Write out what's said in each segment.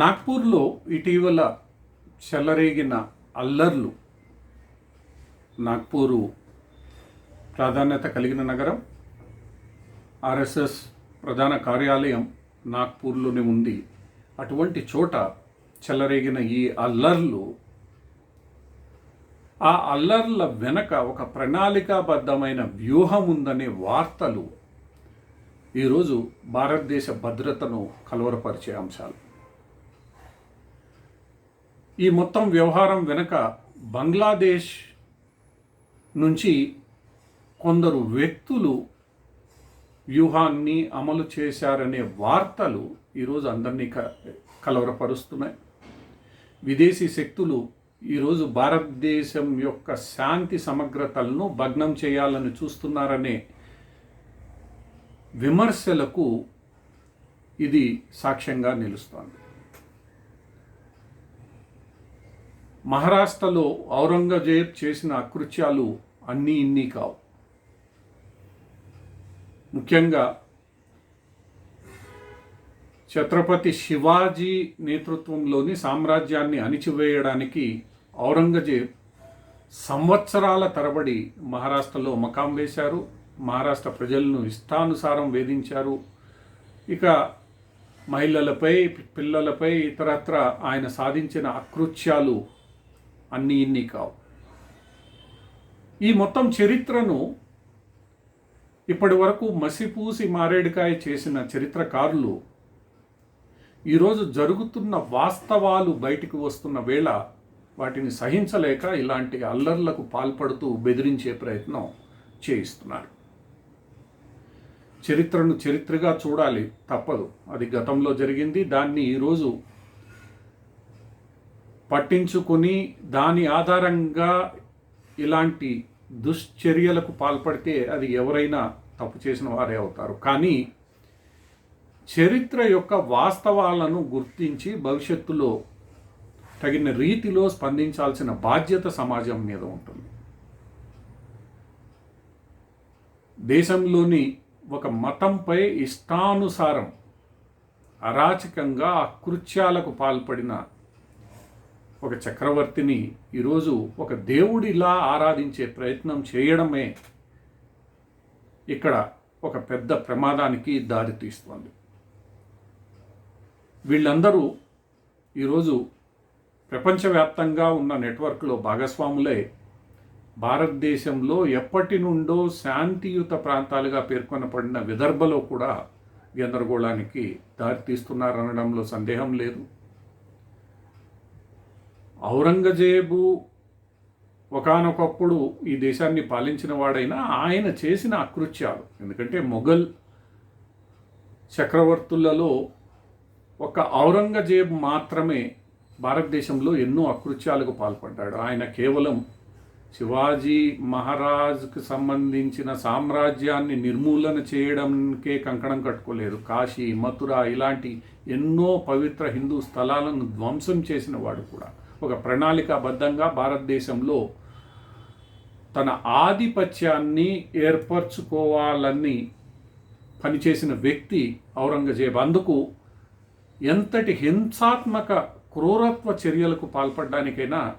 నాగ్పూర్లో ఇటీవల చెలరేగిన అల్లర్లు నాగ్పూరు ప్రాధాన్యత కలిగిన నగరం. ఆర్ఎస్ఎస్ ప్రధాన కార్యాలయం నాగ్పూర్లోనే ఉంది. అటువంటి చోట చెలరేగిన ఈ అల్లర్లు ఆ అల్లర్ల వెనక ఒక ప్రణాళికాబద్ధమైన వ్యూహం ఉందనే వార్తలు ఈరోజు భారతదేశ భద్రతను కలవరపరిచే అంశాలు. ఈ మొత్తం వ్యవహారం వెనుక బంగ్లాదేశ్ నుంచి కొందరు వ్యక్తులు వ్యూహాన్ని అమలు చేశారనే వార్తలు ఈరోజు అందరినీ క కలవరపరుస్తున్నాయి. విదేశీ శక్తులు ఈరోజు భారతదేశం యొక్క శాంతి సమగ్రతలను భగ్నం చేయాలని చూస్తున్నారనే విమర్శలకు ఇది సాక్ష్యంగా నిలుస్తోంది. మహారాష్ట్రలో ఔరంగజేబ్ చేసిన అకృత్యాలు అన్నీ ఇన్ని కావు. ముఖ్యంగా ఛత్రపతి శివాజీ నేతృత్వంలోని సామ్రాజ్యాన్ని అణిచివేయడానికి ఔరంగజేబ్ సంవత్సరాల తరబడి మహారాష్ట్రలో మకాం వేశారు మహారాష్ట్ర ప్రజలను ఇష్టానుసారం వేధించారు. ఇక మహిళలపై పిల్లలపై ఇతరత్ర ఆయన సాధించిన అకృత్యాలు అన్నీ ఇన్ని కావు. ఈ మొత్తం చరిత్రను ఇప్పటి వరకు మసిపూసి మారేడుకాయ చేసిన చరిత్రకారులు ఈరోజు జరుగుతున్న వాస్తవాలు బయటికి వస్తున్న వేళ వాటిని సహించలేక ఇలాంటి అల్లర్లకు పాల్పడుతూ బెదిరించే ప్రయత్నం చేయిస్తున్నారు. చరిత్రను చరిత్రగా చూడాలి తప్పదు. అది గతంలో జరిగింది. దాన్ని ఈరోజు పట్టించుకొని దాని ఆధారంగా ఇలాంటి దుశ్చర్యలకు పాల్పడితే అది ఎవరైనా తప్పు చేసిన వారే అవుతారు. కానీ చరిత్ర యొక్క వాస్తవాలను గుర్తించి భవిష్యత్తులో తగిన రీతిలో స్పందించాల్సిన బాధ్యత సమాజం మీద ఉంటుంది. దేశంలోని ఒక మతంపై ఇష్టానుసారం అరాచకంగా అకృత్యాలకు పాల్పడిన ఒక చక్రవర్తిని ఈరోజు ఒక దేవుడిలా ఆరాధించే ప్రయత్నం చేయడమే ఇక్కడ ఒక పెద్ద ప్రమాదానికి దారితీస్తుంది వీళ్ళందరూ ఈరోజు ప్రపంచవ్యాప్తంగా ఉన్న నెట్వర్క్లో భాగస్వాములే భారతదేశంలో ఎప్పటి నుండో శాంతియుత ప్రాంతాలుగా పేర్కొనబడిన విదర్భలో కూడా గందరగోళానికి దారితీస్తున్నారనడంలో సందేహం లేదు. ఔరంగజేబు ఒకనొకప్పుడు ఈ దేశాన్ని పాలించిన వాడైనా ఆయన చేసిన అకృత్యాలు. ఎందుకంటే మొఘల్ చక్రవర్తులలో ఒక ఔరంగజేబ్ మాత్రమే భారతదేశంలో ఎన్నో అకృత్యాలకు పాల్పడ్డాడు. ఆయన కేవలం శివాజీ మహారాజ్కి సంబంధించిన సామ్రాజ్యాన్ని నిర్మూలన చేయడంకే కంకణం కట్టుకోలేదు కాశీ మథుర ఇలాంటి ఎన్నో పవిత్ర హిందూ స్థలాలను ధ్వంసం చేసిన వాడు కూడా. ఒక ప్రణాళికాబద్ధంగా భారతదేశంలో తన ఆధిపత్యాన్ని ఏర్పరచుకోవాలని పనిచేసిన వ్యక్తి ఔరంగజేబ్. అందుకు ఎంతటి హింసాత్మక క్రూరత్వ చర్యలకు పాల్పడడానికైనా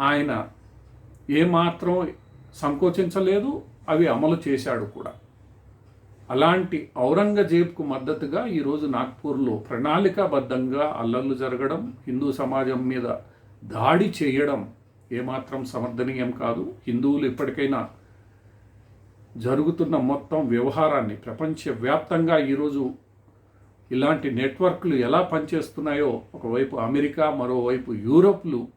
ఆయన ఏమాత్రం సంకోచించలేదు అవి అమలు చేశాడు కూడా. అలాంటి ఔరంగజేబ్కు మద్దతుగా ఈరోజు నాగ్పూర్లో ప్రణాళికాబద్ధంగా అల్లర్లు జరగడం హిందూ సమాజం మీద దాడి చేయడం ఏమాత్రం సమర్థనీయం కాదు. హిందువులు ఇప్పటికైనా జరుగుతున్న మొత్తం వ్యవహారాన్ని ప్రపంచవ్యాప్తంగా ఈరోజు ఇలాంటి నెట్వర్క్లు ఎలా పనిచేస్తున్నాయో ఒకవైపు అమెరికా మరోవైపు యూరోప్లు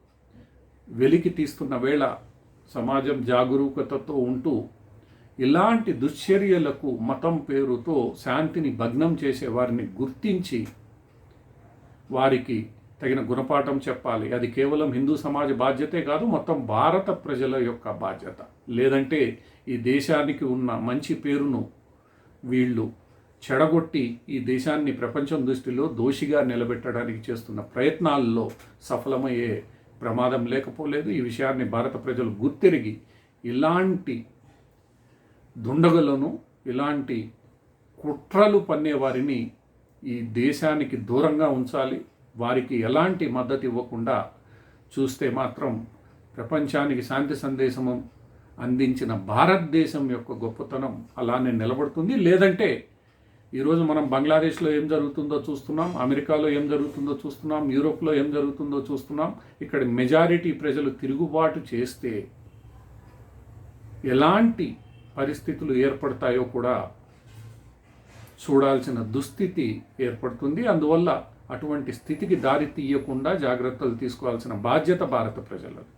వెలికి తీస్తున్న వేళ సమాజం జాగరూకతతో ఉంటూ ఇలాంటి దుశ్చర్యలకు మతం పేరుతో శాంతిని భగ్నం చేసే వారిని గుర్తించి వారికి తగిన గుణపాఠం చెప్పాలి. అది కేవలం హిందూ సమాజ బాధ్యతే కాదు మొత్తం భారత ప్రజల యొక్క బాధ్యత. లేదంటే ఈ దేశానికి ఉన్న మంచి పేరును వీళ్ళు చెడగొట్టి ఈ దేశాన్ని ప్రపంచం దృష్టిలో దోషిగా నిలబెట్టడానికి చేస్తున్న ప్రయత్నాల్లో సఫలమయ్యే ప్రమాదం లేకపోలేదు. ఈ విషయాన్ని భారత ప్రజలు గుర్తిరిగి ఇలాంటి దుండగులను ఇలాంటి కుట్రలు పన్నే వారిని ఈ దేశానికి దూరంగా ఉంచాలి. వారికి ఎలాంటి మద్దతు ఇవ్వకుండా చూస్తే మాత్రం ప్రపంచానికి శాంతి సందేశము అందించిన భారతదేశం యొక్క గొప్పతనం అలానే నిలబడుతుంది. లేదంటే ఈరోజు మనం బంగ్లాదేశ్లో ఏం జరుగుతుందో చూస్తున్నాం అమెరికాలో ఏం జరుగుతుందో చూస్తున్నాం యూరోప్లో ఏం జరుగుతుందో చూస్తున్నాం. ఇక్కడ మెజారిటీ ప్రజలు తిరుగుబాటు చేస్తే ఎలాంటి పరిస్థితులు ఏర్పడతాయో కూడా చూడాల్సిన దుస్థితి ఏర్పడుతుంది. అందువల్ల అటువంటి స్థితికి దారి తీయకుండా జాగ్రత్తలు తీసుకోవాల్సిన బాధ్యత భారత ప్రజలది.